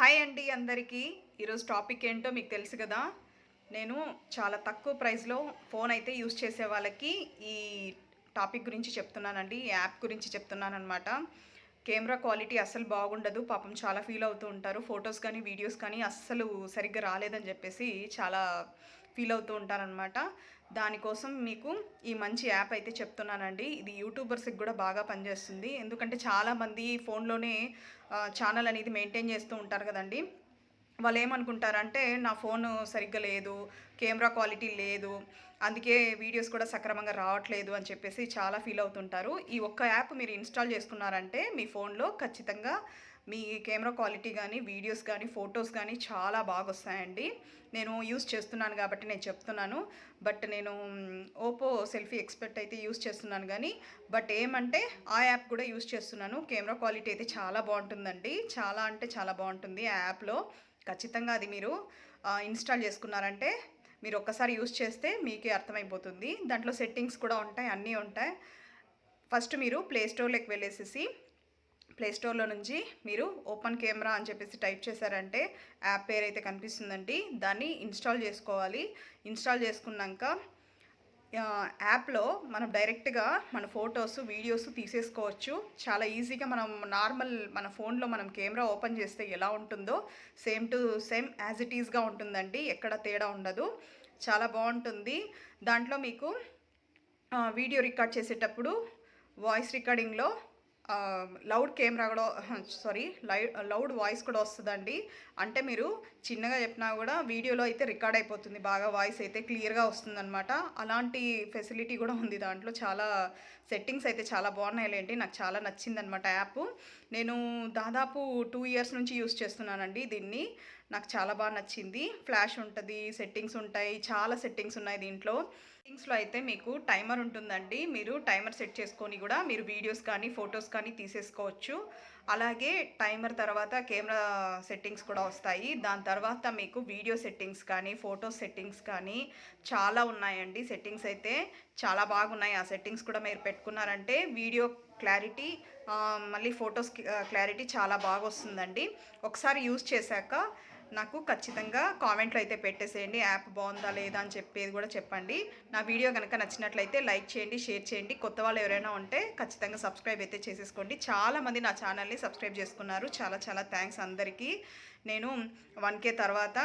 Hi అండి అందరికీ. ఈరోజు టాపిక్ ఏంటో మీకు తెలుసు కదా. నేను చాలా తక్కువ ప్రైస్లో ఫోన్ అయితే యూస్ చేసే వాళ్ళకి ఈ టాపిక్ గురించి చెప్తున్నానండి ఈ యాప్ గురించి చెప్తున్నాను అనమాట కెమెరా క్వాలిటీ అస్సలు బాగుండదు. పాపం చాలా ఫీల్ అవుతూ ఉంటారు. ఫొటోస్ కానీ వీడియోస్ కానీ అస్సలు సరిగ్గా రాలేదని చెప్పేసి చాలా ఫీల్ అవుతూ ఉంటారనమాట దానికోసం మీకు ఈ మంచి యాప్ అయితే చెప్తున్నానండి. ఇది యూట్యూబర్స్కి కూడా బాగా పనిచేస్తుంది. ఎందుకంటే చాలామంది ఫోన్లోనే ఛానల్ అనేది మెయింటైన్ చేస్తూ ఉంటారు కదండి. వాళ్ళు ఏమనుకుంటారంటే నా ఫోన్ సరిగ్గా లేదు కెమెరా క్వాలిటీ లేదు అందుకే వీడియోస్ కూడా సక్రమంగా రావట్లేదు అని చెప్పేసి చాలా ఫీల్ అవుతుంటారు. ఈ ఒక్క యాప్ మీరు ఇన్స్టాల్ చేసుకున్నారంటే మీ ఫోన్లో ఖచ్చితంగా మీ కెమెరా క్వాలిటీ కానీ వీడియోస్ కానీ ఫొటోస్ కానీ చాలా బాగా వస్తాయండి నేను యూస్ చేస్తున్నాను కాబట్టి నేను చెప్తున్నాను. బట్ నేను ఓపో సెల్ఫీ ఎక్స్పెక్ట్ అయితే యూస్ చేస్తున్నాను కానీ బట్ ఏమంటే ఆ యాప్ కూడా యూస్ చేస్తున్నాను. కెమెరా క్వాలిటీ అయితే చాలా బాగుంటుందండి. చాలా అంటే చాలా బాగుంటుంది ఆ యాప్లో. ఖచ్చితంగా అది మీరు ఇన్స్టాల్ చేసుకున్నారంటే మీరు ఒక్కసారి యూస్ చేస్తే మీకే అర్థమైపోతుంది. దాంట్లో సెట్టింగ్స్ కూడా ఉంటాయి అన్నీ ఉంటాయి. ఫస్ట్ మీరు ప్లే స్టోర్లోకి వెళ్ళేసేసి ప్లే స్టోర్లో నుంచి మీరు ఓపెన్ కెమెరా అని చెప్పేసి టైప్ చేశారంటే యాప్ పేరు అయితే కనిపిస్తుందండి. దాన్ని ఇన్స్టాల్ చేసుకోవాలి. ఇన్స్టాల్ చేసుకున్నాక యాప్లో మనం డైరెక్ట్గా మన ఫొటోస్ వీడియోస్ తీసేసుకోవచ్చు. చాలా ఈజీగా మనం నార్మల్ మన ఫోన్లో మనం కెమెరా ఓపెన్ చేస్తే ఎలా ఉంటుందో same to same as it ఈజ్గా ఉంటుందండి. ఎక్కడ తేడా ఉండదు. చాలా బాగుంటుంది. దాంట్లో మీకు వీడియో రికార్డ్ చేసేటప్పుడు వాయిస్ రికార్డింగ్లో లౌడ్ కెమెరా కూడా సారీ లై లౌడ్ వాయిస్ కూడా వస్తుందండి. అంటే మీరు చిన్నగా చెప్పినా కూడా వీడియోలో అయితే రికార్డ్ అయిపోతుంది. బాగా వాయిస్ అయితే క్లియర్గా వస్తుందన్నమాట. అలాంటి ఫెసిలిటీ కూడా ఉంది దాంట్లో. చాలా సెట్టింగ్స్ అయితే చాలా బాగున్నాయిలేండి నాకు చాలా నచ్చిందనమాట యాప్. నేను దాదాపు టూ ఇయర్స్ నుంచి యూస్ చేస్తున్నానండి దీన్ని. నాకు చాలా బాగా నచ్చింది. ఫ్లాష్ ఉంటుంది సెట్టింగ్స్ ఉంటాయి చాలా సెట్టింగ్స్ ఉన్నాయి దీంట్లో. సెట్టింగ్స్లో అయితే మీకు టైమర్ ఉంటుందండి. మీరు టైమర్ సెట్ చేసుకొని కూడా మీరు వీడియోస్ కానీ ఫొటోస్ కానీ తీసేసుకోవచ్చు. అలాగే టైమర్ తర్వాత కెమెరా సెట్టింగ్స్ కూడా వస్తాయి. దాని తర్వాత మీకు వీడియో సెట్టింగ్స్ కానీ ఫోటో సెట్టింగ్స్ కానీ చాలా ఉన్నాయండి. సెట్టింగ్స్ అయితే చాలా బాగున్నాయి. ఆ సెట్టింగ్స్ కూడా మీరు పెట్టుకున్నారంటే వీడియో క్లారిటీ మళ్ళీ ఫొటోస్ క్లారిటీ చాలా బాగా వస్తుందండి. ఒకసారి యూజ్ చేశాక నాకు ఖచ్చితంగా కామెంట్లో అయితే పెట్టేసేయండి యాప్ బాగుందా లేదా అని చెప్పేది కూడా చెప్పండి. నా వీడియో కనుక నచ్చినట్లయితే లైక్ చేయండి షేర్ చేయండి. కొత్త వాళ్ళు ఎవరైనా ఉంటే ఖచ్చితంగా సబ్స్క్రైబ్ అయితే చేసేసుకోండి. చాలామంది నా ఛానల్ని సబ్స్క్రైబ్ చేసుకున్నారు. చాలా చాలా థ్యాంక్స్ అందరికీ. నేను వన్ కే తర్వాత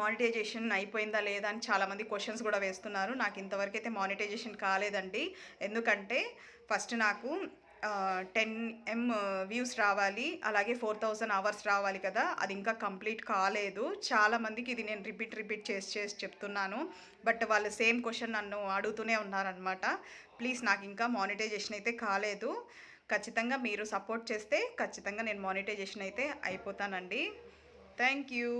మానిటైజేషన్ అయిపోయిందా లేదా అని చాలామంది క్వశ్చన్స్ కూడా వేస్తున్నారు. నాకు ఇంతవరకు అయితే మానిటైజేషన్ కాలేదండి. ఎందుకంటే ఫస్ట్ నాకు టెన్ ఎం వ్యూస్ రావాలి అలాగే ఫోర్ థౌజండ్ అవర్స్ రావాలి కదా అది ఇంకా కంప్లీట్ కాలేదు. చాలామందికి ఇది నేను రిపీట్ రిపీట్ చేసి చేసి చెప్తున్నాను. బట్ వాళ్ళు సేమ్ క్వశ్చన్ నన్ను అడుగుతూనే ఉన్నారనమాట ప్లీజ్ నాకు ఇంకా మానిటైజేషన్ అయితే కాలేదు. ఖచ్చితంగా మీరు సపోర్ట్ చేస్తే ఖచ్చితంగా నేను మానిటైజేషన్ అయితే అయిపోతానండి. Thank you